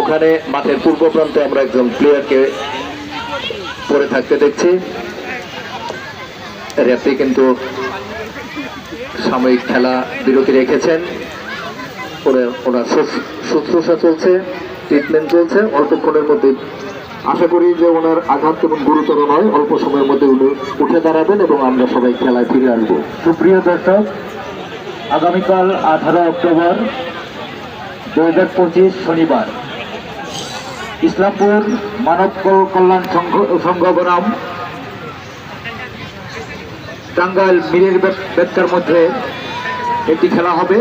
ওখানে মাঠের পূর্ব প্রান্তে আমরা একজন প্লেয়ারকে পড়ে থাকতে দেখছি। রেফরি কিন্তু সাময়িক খেলা বিরতি রেখেছেন। ওনার শুশ্রূষা চলছে ট্রিটমেন্ট চলছে। অল্পক্ষণের মধ্যে আশা করি যে ওনার আঘাত তেমন গুরুতর নয়। অল্প সময়ের মধ্যে উনি উঠে দাঁড়াবেন এবং আমরা সবাই খেলায় ফিরে আসব। সুপ্রিয় দর্শক, আগামীকাল আঠারো অক্টোবর দু হাজার পঁচিশ শনিবার। ইসলামপুর মানব কল্যাণ সংঘ সংঘ বনাম টাঙ্গাইল মিরের বেত্তার মধ্যে একটি খেলা হবে।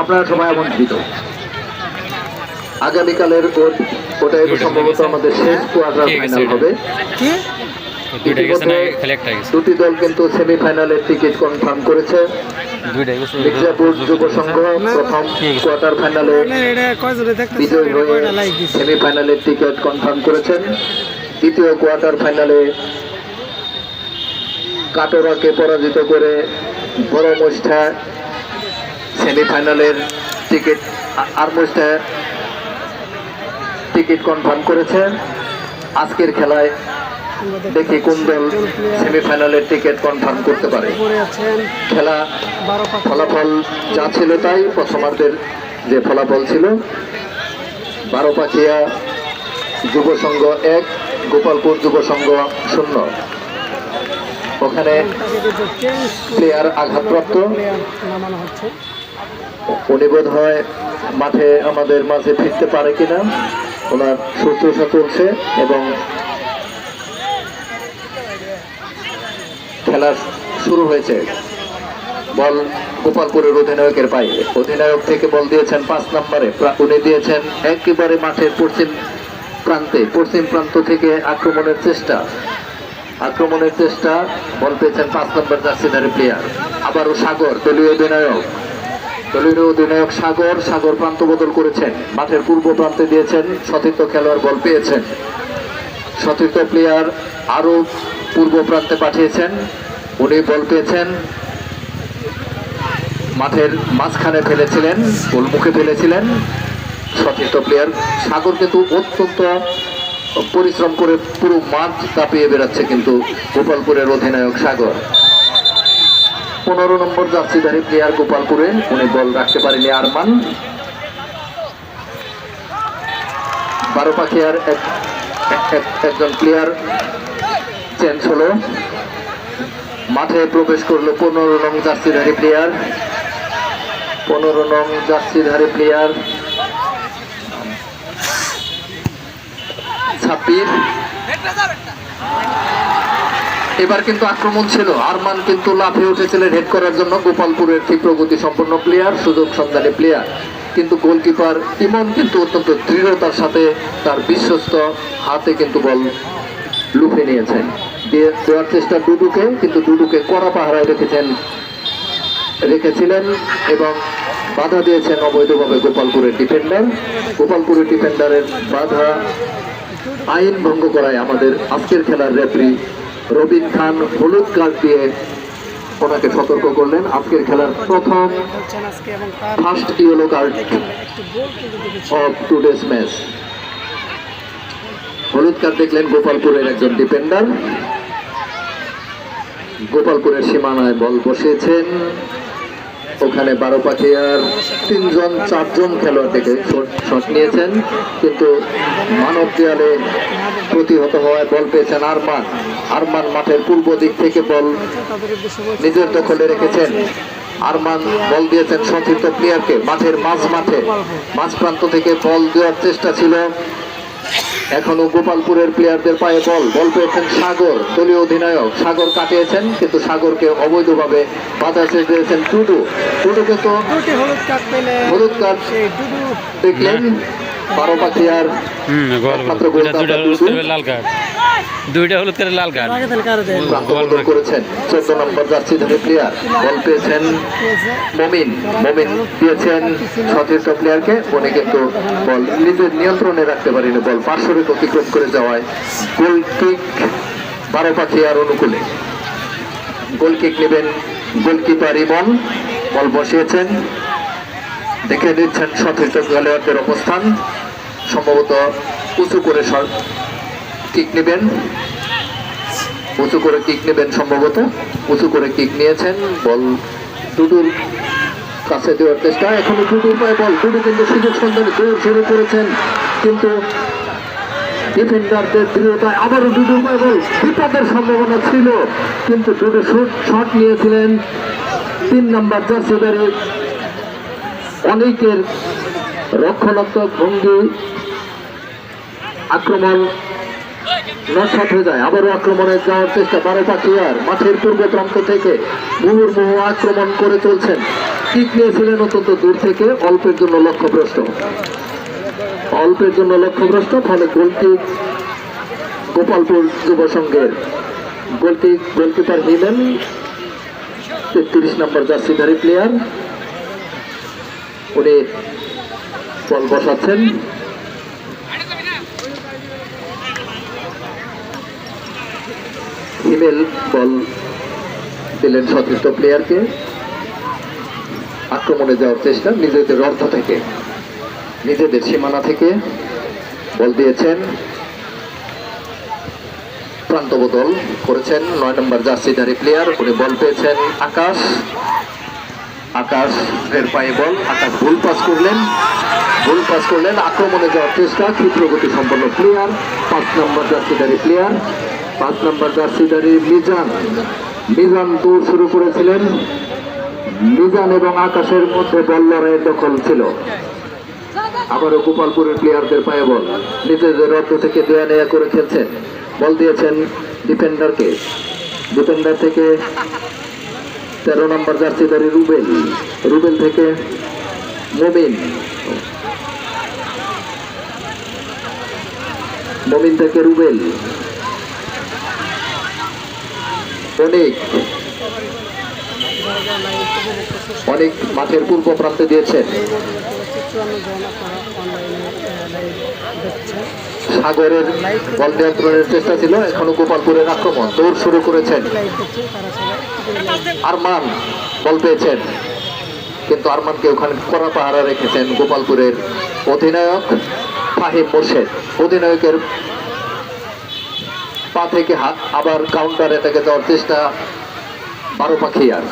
আপনারা সবাই আমন্ত্রিত। আগামীকালের ওটাই সম্ভবত আমাদের শেষ কোয়ার্টার ফাইনাল হবে। দুইটা গেছে না ইতিমধ্যে খালি একটা গেছে। দুটি দল কিন্তু সেমিফাইনালের টিকিট কনফার্ম করেছে। মির্জাপুর যুব সংঘ প্রথম কোয়ার্টার ফাইনালে বিজয়ী হয়ে সেমিফাইনালের টিকিট কনফার্ম করেছেন। দ্বিতীয় কোয়ার্টার ফাইনালে কাটোরাকে পরাজিত করে বড় মোষ্ঠা সেমিফাইনালের টিকিট আর মোষ্ঠা টিকিট কনফার্ম করেছে। আজকের খেলায় দেখি কোন দল সেমিফাইনালের টিকিট কনফার্ম করতে পারে। খেলা ফলাফল যা ছিল তাই প্রথমার্ধের যে ফলাফল ছিল। বারো পাখিয়া যুব সংঘ এক গোপালপুর যুব সংঘ শূন্য। ওখানে প্লেয়ার আঘাতপ্রাপ্ত। উনি বোধ হয় মাঠে আমাদের মাঝে ফিরতে পারে কিনা ওনার শুশ্রূষা চলছে এবং খেলা শুরু হয়েছে। বল গোপালপুরের অধিনায়কের পায়ে। অধিনায়ক থেকে বল দিয়েছেন পাঁচ নম্বরে। উনি দিয়েছেন একেবারে মাঠের পশ্চিম প্রান্তে। পশ্চিম প্রান্ত থেকে আক্রমণের চেষ্টা। আক্রমণের চেষ্টা, বল পেয়েছেন পাঁচ নম্বর জার্সিধারী প্লেয়ার আবারও সাগর, দলীয় অধিনায়ক। দলীয় অধিনায়ক সাগর সাগর প্রান্ত বদল করেছেন। মাঠের পূর্ব প্রান্তে দিয়েছেন সতীর্থ খেলোয়াড় বল পেয়েছেন। সতীর্থ প্লেয়ার আরও পূর্ব প্রান্তে পাঠিয়েছেন। উনি বল পেয়েছেন। মাঠের মাঝখানে ফেলেছিলেন, গোলমুখে ফেলেছিলেন। সতীর্থ প্লেয়ার সাগর কিন্তু অত্যন্ত পরিশ্রম করে পুরো মাঠ কাঁপিয়ে বেড়াচ্ছে কিন্তু গোপালপুরের অধিনায়ক সাগর। পনেরো নম্বর জার্সিধারী প্লেয়ার গোপালপুরে, উনি বল রাখতে পারেনি আরমান। বারো পাখিয়ার এক এক- এক- একজন প্লেয়ার চেঞ্জ হলো। মাঠে প্রবেশ করল পনেরো নং জার্সিধারী প্লেয়ার। পনেরো নং জার্সিধারী প্লেয়ার। ছাব্বিশ। এবার কিন্তু আক্রমণ ছিল। আরমান কিন্তু লাফিয়ে উঠেছিলেন হেড করার জন্য। গোপালপুরের ক্ষিপ্র গতি সম্পন্ন প্লেয়ার সুযোগ সন্ধানী প্লেয়ার কিন্তু গোলকিপার ইমন কিন্তু অত্যন্ত দৃঢ়তার সাথে তার বিশ্বস্ত হাতে কিন্তু বল লুফে নিয়েছেন। দেওয়ার চেষ্টা ডুডুকে কিন্তু ডুডুকে কড়া পাহারায় রেখেছেন, রেখেছিলেন এবং বাধা দিয়েছেন অবৈধভাবে গোপালপুরের ডিফেন্ডার গোপালপুরের ডিফেন্ডারের বাধা আইন ভঙ্গ করায় আমাদের আজকের খেলার রেফারি রবিন খান হলুদ কার্ড দিয়ে ওনাকে সতর্ক করলেন। আজকের খেলার প্রথম first yellow card of today's match হলুদ কার্ড দেখলেন গোপালপুরের একজন ডিফেন্ডার গোপালপুরের সীমানায় বল বসিয়েছেন ওখানে বারো পাখিয়ার তিনজন, চারজন খেলোয়াড় থেকে শট নিয়েছেন। কিন্তু মানব দেয়ালে প্রতিহত হওয়ায় বল পেয়েছেন আরমান। আরমান মাঠের পূর্ব দিক থেকে বল নিজের দখলে রেখেছেন। আরমান বল দিয়েছেন সতীর্থ প্লেয়ারকে মাঠের মাঝ মাঠে, মাঝ প্রান্ত থেকে বল দেওয়ার চেষ্টা ছিল। এখনও গোপালপুরের প্লেয়ারদের পায়ে বল। বল পেয়েছেন সাগর দলীয় অধিনায়ক। সাগর কাটিয়েছেন কিন্তু সাগরকে অবৈধভাবে বাধা দিয়েছেন টুডু। টুডুকে তো হলুদ কার্ড দেখলেন। বারো লাল কার্ড। দুইটা হলুদ লাল কার্ড। করেছেন। চোদ্দ নম্বর জার্সি ধরে প্লেয়ার বল পেয়েছেন মমিন। মমিন দিয়েছেন সতীর্থ প্লেয়ারকে উনি কিন্তু বল নিজের নিয়ন্ত্রণে রাখতে পারেনি বল। পার্শ্বরিক অতিক্রম করে যাওয়ায় গোল কিক বারো পাখি আর অনুকূলে। গোল কিক নেবেন গোলকিপার ইমন। বল বসিয়েছেন। দেখে নিচ্ছেন সতীর্থ খেলোয়াড়দের অবস্থান। সম্ভবত উঁচু করে কিক নেবেন। উঁচু করে কিক নেবেন সম্ভবত। উঁচু করে কিক নিয়েছেন। বল টুডুর কাছে দেওয়ার চেষ্টা। এখনও টুডুর পায়ে বল। টুডু কিন্তু সুযোগ সন্ধানে দৌড় শুরু করেছেন। কিন্তু ডিফেন্ডারদের দৃঢ়তায় আবারও ডুডুর পায়ে বল। বিপদের সম্ভাবনা ছিল। কিন্তু ডুডু শুট শট নিয়েছিলেন। তিন নম্বর জার্সিদারের অনেকের রক্ষণাত্মক ভঙ্গি আক্রমণ নস্বাত হয়ে যায়, আবারও আক্রমণে যাওয়ার চেষ্টা বারো পাখিয়ার মাঠের পূর্ব প্রান্ত থেকে মুহুর্মুহ আক্রমণ করে চলছেন। কিক নিয়েছিলেন অত্যন্ত দূর থেকে, অল্পের জন্য লক্ষ্যভ্রষ্ট। অল্পের জন্য লক্ষ্যভ্রষ্ট, ফলে গোলটি গোপালপুর যুব সংঘের গোলটি গোলকিপার হিলেন তেত্রিশ নম্বর জার্সিধারী প্লেয়ার উনি বল বসাচ্ছেন। হিমেল বল দিলেন সতীর্থ প্লেয়ারকে আক্রমণে যাওয়ার চেষ্টা, নিজেদের অর্থ থেকে, নিজেদের সীমানা থেকে। বল দিয়েছেন। প্রান্ত বদল করেছেন, নয় নম্বর জার্সিধারী প্লেয়ার উনি বল পেয়েছেন আকাশ। আকাশ এর পায়ে বল, আকাশ ভুল পাস করলেন। ভুল পাস করলেন, আক্রমণে যাওয়ার চেষ্টা ক্ষিপ্র গতি সম্পন্ন প্লেয়ার পাঁচ নম্বর জার্সিধারী প্লেয়ার পাঁচ নম্বর জার্সিধারী মিজান। মিজান দৌড় শুরু করেছিলেন। মিজান এবং আকাশের মধ্যে বল লড়াইয়ের দখল ছিল। আবারও গোপালপুরের প্লেয়ারদের পায়ে বল। নিজেদের অর্থ থেকে দেয়া নেয়া করে খেলছেন। বল দিয়েছেন ডিফেন্ডারকে ডিফেন্ডার থেকে তেরো নম্বর জার্সিদারি রুবেল। রুবেল থেকে মমিন। মমিন থেকে রুবেল। অনেক অনেক মাঠের পূর্ব প্রান্তে দিয়েছেন সাগরের বল নিয়ন্ত্রণের চেষ্টা ছিল, এখনও গোপালপুরের আক্রমণ, দৌড় শুরু করেছেন করে। আরমান বল পেয়েছেন, কিন্তু আরমানকে ওখানে কড়া পাহারা রেখেছেন গোপালপুরের অধিনায়ক ফাহিম মোর্শেদ অধিনায়কের পা থেকে হাত, আবার কাউন্টারে থেকে যাওয়ার চেষ্টা বারো পাখিয়ার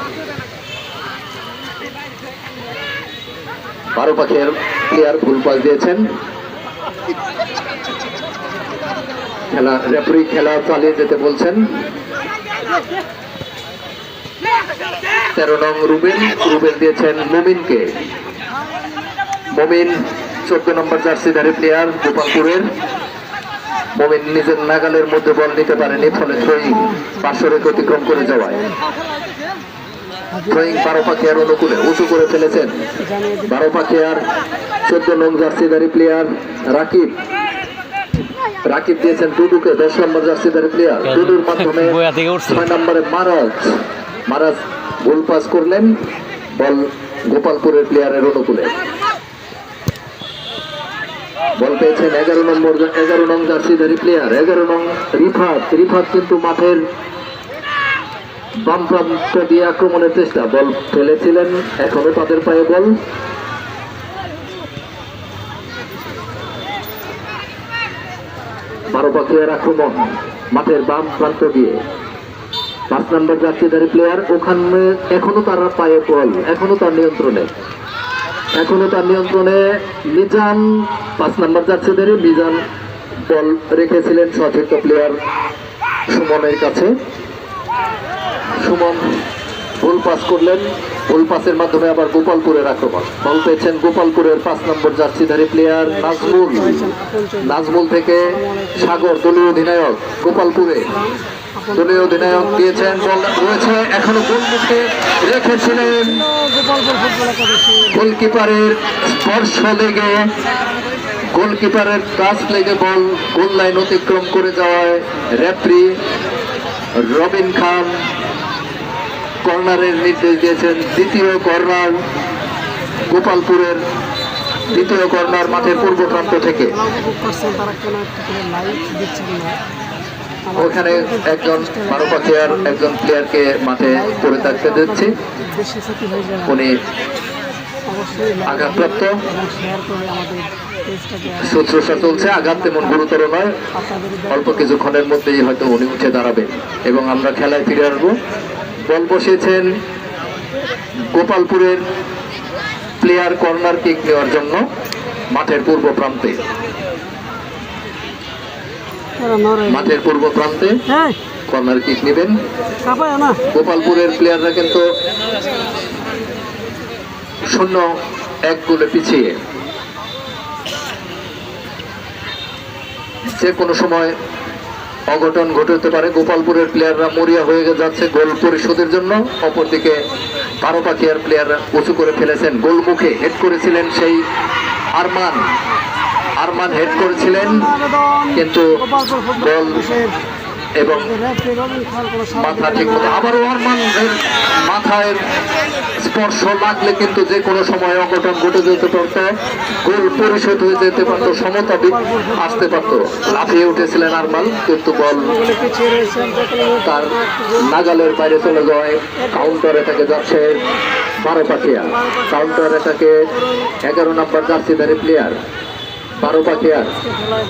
বারো পাখিয়ার প্লেয়ার ভুল পাস দিয়েছেন। খেলা রেফারি খেলা চালিয়ে যেতে বলছেন। তেরো নং রুবেল রুবেল দিয়েছেন মুমিনকে। মুমিন চোদ্দ নম্বর জার্সিধারী প্লেয়ার গোপালপুরের। মুমিন নিজের নাগালের মধ্যে বল নিতে পারেনি ফলে থ্রোয়িং পাঁচশোরেক অতিক্রম করে যাওয়ায়। থ্রোয়িং বারো পাখিয়ার অনুকূলে উঁচু করে ফেলেছেন। বারো পাখিয়ার চোদ্দ নং জার্সিধারী প্লেয়ার রাকিব। রাকিব দিয়েছেন টুডুকে দশ নম্বর জার্সিধারী প্লেয়ার। টুডুর মাধ্যমে ছয় নম্বরে মারাজ। মারাজ গোল পাস করলেন। বল গোপালপুরের প্লেয়ারের অনুকূলে। বল পেয়েছেন এগারো নম্বর, এগারো নং জার্সিধারী প্লেয়ার এগারো নং রিফাত। রিফাত কিন্তু মাঠের বাম প্রান্ত দিয়ে আক্রমণের চেষ্টা। বল ফেলেছিলেন, এখনও তাদের পায়ে বল। বারো পাখিয়ার আক্রমণ মাঠের বাম প্রান্ত দিয়ে। পাঁচ নম্বর জার্সিধারী প্লেয়ার ওখানে এখনও তার পায়ে বল, এখনও তার নিয়ন্ত্রণে। এখনও তার নিয়ন্ত্রণে মিজান, পাঁচ নম্বর জার্সিধারী মিজান বল রেখেছিলেন সতীর্থ প্লেয়ার সুমনের কাছে। সুমন ভুল পাস করলেন। ভুল পাসের মাধ্যমে আবার গোপালপুরের আক্রমণ। বল পেয়েছেন গোপালপুরের পাঁচ নম্বর জার্সিধারী প্লেয়ার নাজমুল। নাজমুল থেকে সাগর, দলীয় অধিনায়ক গোপালপুরে। দলীয় অধিনায়ক দিয়েছেন বল রয়েছে, এখনও রেখেছিলেন গোলকিপারের স্পর্শ লেগে, গোলকিপারের কাছ লেগে বল গোল লাইন অতিক্রম করে যাওয়ায় রেফরি রবিন খান কর্নারের নির্দেশ দিয়েছেন, দ্বিতীয় কর্নার গোপালপুরের দ্বিতীয় কর্নার মাঠের পূর্ব প্রান্ত থেকে। ওখানে একজন পাখিয়ার একজন প্লেয়ারকে মাঠে পড়ে থাকতে দিচ্ছি উনি আঘাতপ্রাপ্ত। শুশ্রূষা চলছে, আঘাত তেমন গুরুতর নয়। অল্প কিছুক্ষণের মধ্যেই হয়তো উনি উঠে দাঁড়াবে এবং আমরা খেলায় ফিরে আসব। বল বসিয়েছেন গোপালপুরের প্লেয়ার কর্নার কিক নেওয়ার জন্য মাঠের পূর্ব প্রান্তে। মাঠের পূর্ব প্রান্তে হ্যাঁ। কর্নার কিক নেবেন। গোপালপুরের প্লেয়াররা কিন্তু শূন্য এক গোলে পিছিয়ে। যে কোনো সময় অঘটন ঘটতে পারে। গোপালপুরের প্লেয়াররা মরিয়া হয়ে যাচ্ছে গোল পরিশোধের জন্য। অপরদিকে বারো পাখিয়ার প্লেয়াররা উঁচু করে ফেলেছেন। গোলমুখে হেড করেছিলেন সেই আরমান। আরমান হেড করেছিলেন, কিন্তু বল এবং মাথা ঠিক মতো আবারও আরমানের মাথায় স্পর্শ লাগলে কিন্তু যে কোনো সময় অঘটন ঘটে যেতে পারত। গোল পরিশোধ হয়ে যেতে পারত, সমতা আসতে পারত। লাফিয়ে উঠেছিলেন আরমান, কিন্তু বল তার নাগালের বাইরে চলে যায়। কাউন্টারে তাকে যাচ্ছে বারো পাখিয়া কাউন্টারে তাকে এগারো নম্বর জার্সিধারী প্লেয়ার বারো পাখিয়ার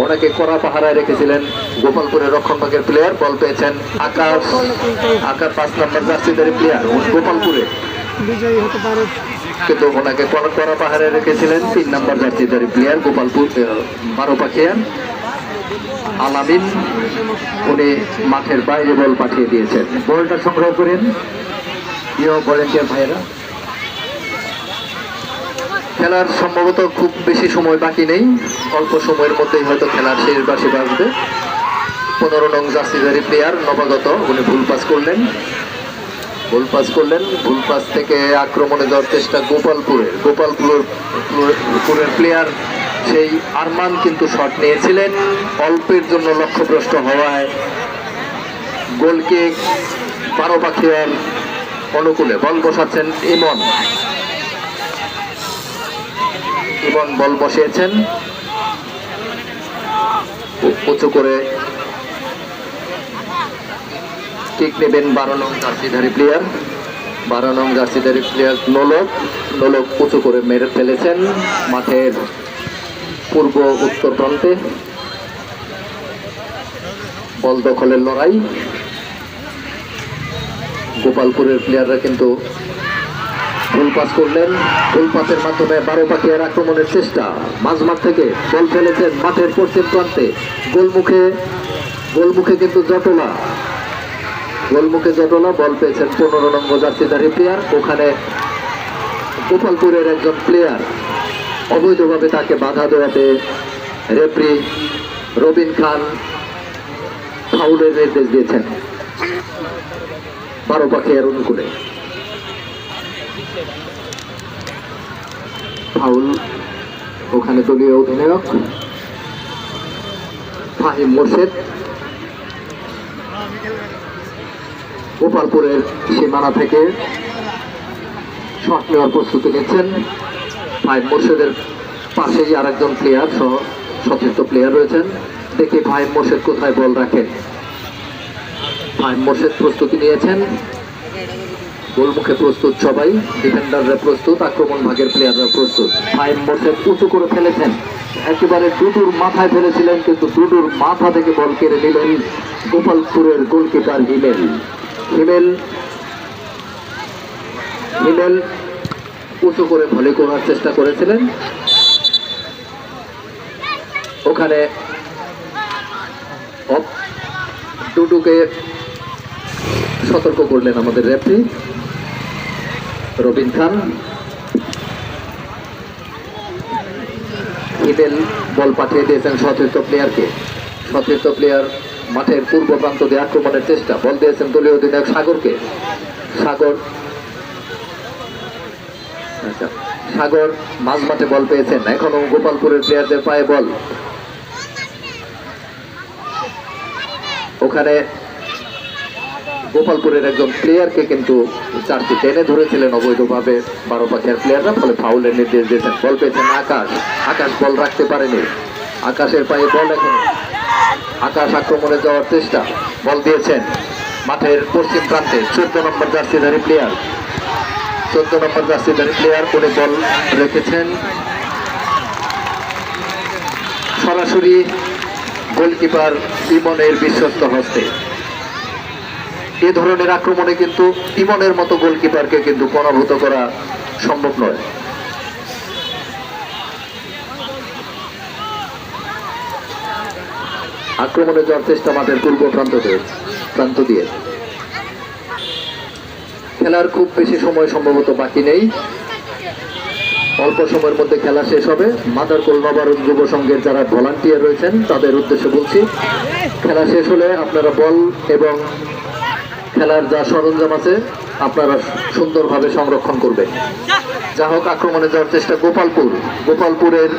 ওনাকে কড়া পাহারায় রেখেছিলেন। গোপালপুরের রক্ষণভাগের প্লেয়ার বল পেয়েছেন আকাশ। আকার পাঁচ নম্বর জার্সিধারী প্লেয়ার গোপালপুরে। কিন্তু ওনাকে কড়া পাহারায় রেখেছিলেন তিন নম্বর জার্সিধারী প্লেয়ার গোপালপুর বারো পাখিয়ার আলামিন উনি মাঠের বাইরে বল পাঠিয়ে দিয়েছেন। বলটা সংগ্রহ করেন। প্রিয় ভলেন্টিয়ার ভাইয়েরা খেলার সম্ভবত খুব বেশি সময় বাকি নেই। অল্প সময়ের মধ্যেই হয়তো খেলার শেষ বাসে বাজবে। পনেরো নং জার্সিধারী প্লেয়ার নবাগত, উনি ভুল পাস করলেন। ভুল পাস করলেন। ভুল পাস থেকে আক্রমণে যাওয়ার চেষ্টা গোপালপুরের। গোপালপুরের পুরের প্লেয়ার সেই আরমান কিন্তু শট নিয়েছিলেন। অল্পের জন্য লক্ষ্যভ্রষ্ট হওয়ায় গোলকে বারো পাখিয়ার অনুকূলে বল বসাচ্ছেন ইমন। ইমন বল বসিয়েছেন। উঁচু করে কিক নেবেন বারো নং জার্সিধারী প্লেয়ার বারো নং জার্সিধারী প্লেয়ার নোলক নোলক উঁচু করে মেরে ফেলেছেন মাঠের পূর্ব উত্তর প্রান্তে। বল দখলের লড়াই। গোপালপুরের প্লেয়াররা কিন্তু ফুল পাস করলেন। ফুল পাসের মাধ্যমে বারো পাখিয়ার আক্রমণের চেষ্টা। মাঝমাঠ থেকে বল ফেলেছেন মাঠের পশ্চিম প্রান্তে। গোলমুখে গোলমুখে কিন্তু জটলা। গোলমুখে জটলা, বল পেয়েছেন পনেরো নম্বর জার্সিধারী প্লেয়ার। ওখানে গোপালপুরের একজন প্লেয়ার। অবৈধভাবে তাকে বাধা দেওয়াতে রেফরি রবিন খান ফাউলের নির্দেশ দিয়েছেন। বারো পাখিয়ার অনুকূলে। ফাউল, ওখানে দলীয় অধিনায়ক ফাহিম মোর্শেদ। গোপালপুরের সীমানা থেকে শট নেওয়ার প্রস্তুতি নিচ্ছেন ফাহিম মোর্শেদের পাশেই আরেকজন প্লেয়ার সহ সচেষ্ট প্লেয়ার রয়েছেন। দেখি ফাহিম মোর্শেদ কোথায় বল রাখেন ফাহিম মোর্শেদ প্রস্তুতি নিয়েছেন। গোলমুখে প্রস্তুত সবাই ডিফেন্ডাররা প্রস্তুত, আক্রমণ ভাগের প্লেয়াররা প্রস্তুত। ফাইভ মোর্শেদ উঁচু করে ফেলেছেন। একেবারে ডুডুর মাথায় ফেলেছিলেন, কিন্তু ডুডুর মাথা থেকে বল কেড়ে নিলেন গোপালপুরের গোলকিপার হিমেল। হিমেল হিমেল উঁচু করে ভলি করার চেষ্টা করেছিলেন। ওখানে ডুডুকে সতর্ক করলেন আমাদের রেফরি রবিন খান। ইবেল বল পাঠিয়ে দিয়েছেন সতীর্থ প্লেয়ারকে। সতীর্থ প্লেয়ার মাঠের পূর্ব প্রান্ত দিয়ে আক্রমণের চেষ্টা। বল দিয়েছেন দলীয় অধিনায়ক সাগরকে। সাগর আচ্ছা সাগর মাঝ মাঠে বল পেয়েছেন। এখনও গোপালপুরের প্লেয়ারদের পায়ে বল। ওখানে গোপালপুরের একজন প্লেয়ারকে কিন্তু চারটি টেনে ধরেছিলেন অবৈধভাবে বারো পাখিয়ার প্লেয়াররা ফলে ফাউলের নির্দেশ দিয়েছেন। বল পেয়েছেন আকাশ। আকাশ বল রাখতে পারেনি। আকাশের পায়ে বল এখন। আকাশ আক্রমণে যাওয়ার চেষ্টা। বল দিয়েছেন মাঠের পশ্চিম প্রান্তে চোদ্দ নম্বর জার্সিধারী প্লেয়ার চোদ্দ নম্বর জার্সিধারী প্লেয়ার করে বল রেখেছেন। সরাসরি গোলকিপার ইমনের বিশ্বস্ত হস্তে। এ ধরনের আক্রমণে কিন্তু ইমনের মতো গোলকিপারকে কিন্তু পরাভূত করা সম্ভব নয়। আক্রমণে যাওয়ার চেষ্টা মাঠের পূর্ব প্রান্ত প্রান্ত দিয়ে। খেলার খুব বেশি সময় সম্ভবত বাকি নেই। অল্প সময়ের মধ্যে খেলা শেষ হবে। মাদার কলমাবারুদ যুব সংঘের যারা ভলান্টিয়ার রয়েছেন, তাদের উদ্দেশ্যে বলছি, খেলা শেষ হলে আপনারা বল এবং খেলার যা সরঞ্জাম আছে, আপনারা সুন্দরভাবে সংরক্ষণ করবেন। যা হোক আক্রমণে যাওয়ার চেষ্টা গোপালপুর। গোপালপুরের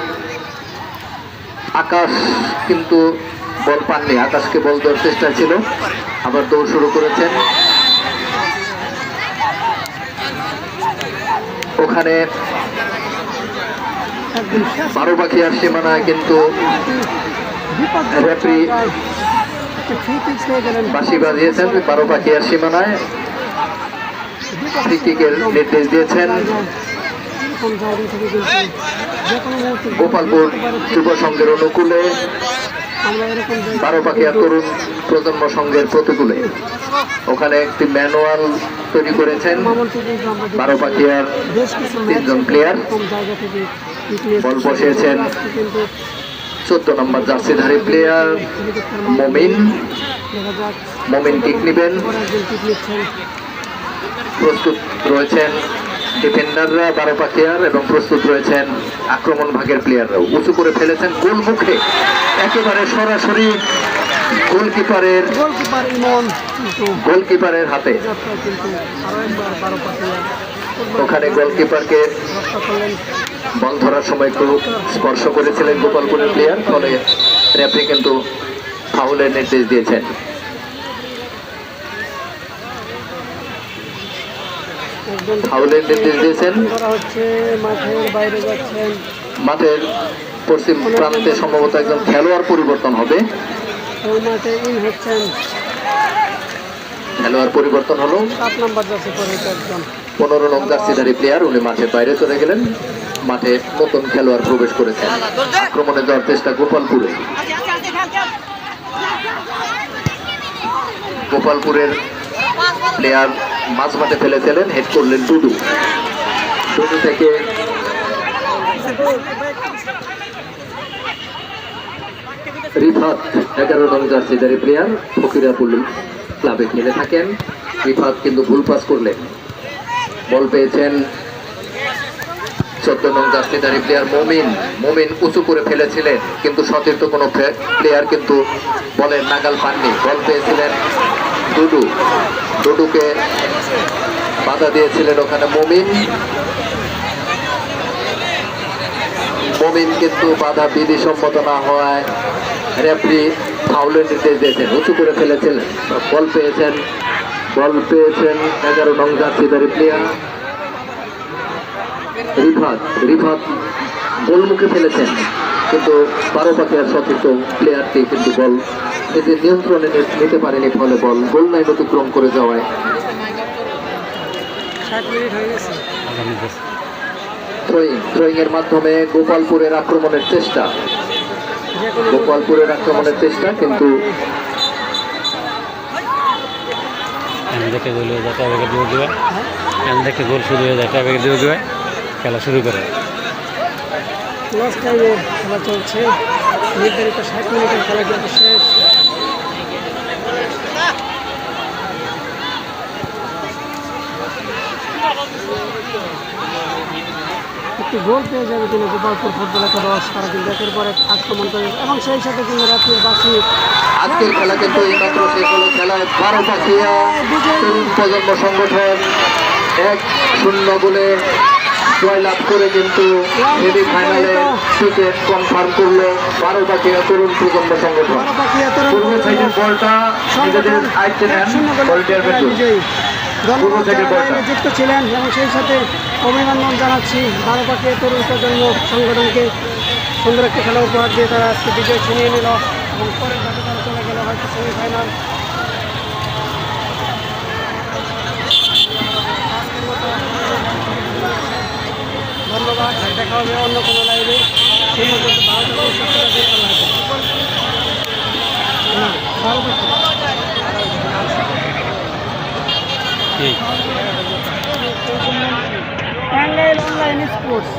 আকাশ কিন্তু বল পাননি, আকাশকে বল দেওয়ার চেষ্টা ছিল। আবার দৌড় শুরু করেছেন। ওখানে একদম শেষ আর সীমানায় কিন্তু বাঁশি বাজিয়েছেন, বারো পাখিয়ার সীমানায়। বিপদ ফ্রি কিকের নির্দেশ দিয়েছেন। গোপালপুর যুব সংঘের অনুকূলে, বারো পাখিয়া তরুণ প্রজন্ম সংঘের প্রতিকূলে। ওখানে একটি ম্যানুয়াল তৈরি করেছেন বারো পাখিয়ার তিনজন নিয়ে বল বসিয়েছেন। চোদ্দ নম্বর জার্সিধারী প্লেয়ার মমিন। মমিন কিক নেবেন। প্রস্তুত রয়েছেন ডিফেন্ডাররা বারো পাখিয়ার এবং প্রস্তুত রয়েছেন আক্রমণ ভাগের প্লেয়াররাও উঁচু করে ফেলেছেন গোল মুখে একেবারে সরাসরি গোলকিপারের গোলকিপারের হাতে। ওখানে গোলকিপারকে বল ধরার সময় একটু স্পর্শ করেছিলেন গোপালপুরের প্লেয়ার ফলে রেফারি কিন্তু ফাউলের নির্দেশ দিয়েছেন। ফাউলের নির্দেশ দিয়েছেন। মাঠের পশ্চিম প্রান্তে সম্ভবত একজন খেলোয়াড় পরিবর্তন হবে। খেলোয়াড় পরিবর্তন হলো। পনেরো নং জার্সিধারী প্লেয়ার উনি মাঠের বাইরে চলে গেলেন। মাঠে নতুন খেলোয়াড় প্রবেশ করেছেন আক্রমণে যাওয়ার চেষ্টা গোপালপুরে। গোপালপুরের প্লেয়ার মাঝ মাঠে ফেলেছিলেন হেড করলেন টুডু টুডু থেকে রিফাত, এগারো নং জার্সিধারী প্লেয়ার ফকিরাপুল ক্লাবে খেলে থাকেন। রিফাত কিন্তু ভুল পাস করলেন। বল পেয়েছেন চোদ্দ নং জার্সিধারী প্লেয়ার মমিন। মমিন উঁচু করে ফেলেছিলেন, কিন্তু সতীর্থ কোনো প্লেয়ার কিন্তু বলের নাগাল পাননি। বল পেয়েছিলেন ডুডু ডুডুকে বাধা দিয়েছিলেন ওখানে মমিন। মমিন কিন্তু বাধা বিধি সম্মত না হওয়ায় রেফারি ফাউলের নির্দেশ দিয়েছেন। উঁচু করে ফেলেছিলেন। বল পেয়েছেন বল পেয়েছেন এগারো নং জার্সিধারী প্লেয়ার রিফাত রিফাত গোলমুখে ফেলেছেন কিন্তু বারো পাখিয়ার সতীর্থ প্লেয়ারটি কিন্তু বল নিজের নিয়ন্ত্রণে নিতে পারেনি ফলে বল গোল লাইন অতিক্রম করে যাওয়ায়। থ্রোয়িং থ্রোয়িং এর মাধ্যমে গোপালপুরের আক্রমণের চেষ্টা। গোপালপুরের আক্রমণের চেষ্টা কিন্তু থেকে গোল হয়ে যায় টাইব্রেকার দিয়ে দেবে। থেকে গোল শুরু হয়ে যায় টাইব্রেকার দিয়ে দেবে। খেলা শুরু করে। লাস্ট টাইমে খেলা চলছে। নির্ধারিত ষাট মিনিটের খেলা কিন্তু শেষ। একটি গোল পেয়ে যাবে কিন্তু গোপালপুর ফুটবল একাদশ তারা কিন্তু একের পর এক আক্রমণ করে এবং সেই সাথে কিন্তু রাত্রির বাসি আজকের খেলা কিন্তু এইমাত্র শেষ হলো খেলায় বারো পাখিয়া প্রজন্ম সংগঠন এক শূন্য গোলে জয়লাভ করে কিন্তু সেমি ফাইনালে টিকিট কনফার্ম করল পাখিয়া তরুণ প্রজন্ম সংগঠন। পূর্ব সাইডের বলটা নিজেদের আয়ত্তে নেন ভলেন্টিয়ার বেতন বিজয়ী। ধন্যবাদ পূর্ব বলটা। যুক্ত ছিলেন এবং সেই সাথে অভিনন্দন জানাচ্ছি বারো পাখিয়া তরুণ প্রজন্ম সংগঠনকে। সুন্দর একটি খেলা উপহার দিয়ে তারা আজকে বিজয় ছিনিয়ে নিল এবং পরের তারা চলে গেল হয়তো সেমিফাইনাল ধন্যবাদ দেখা হবে অন্য কোনো লাইভে সেই পর্যন্ত ভালো থাকুন সুস্থ থাকুন আল্লাহ হাফেজ। না, ভালো থাকুন। কি অনলাইন স্পোর্টস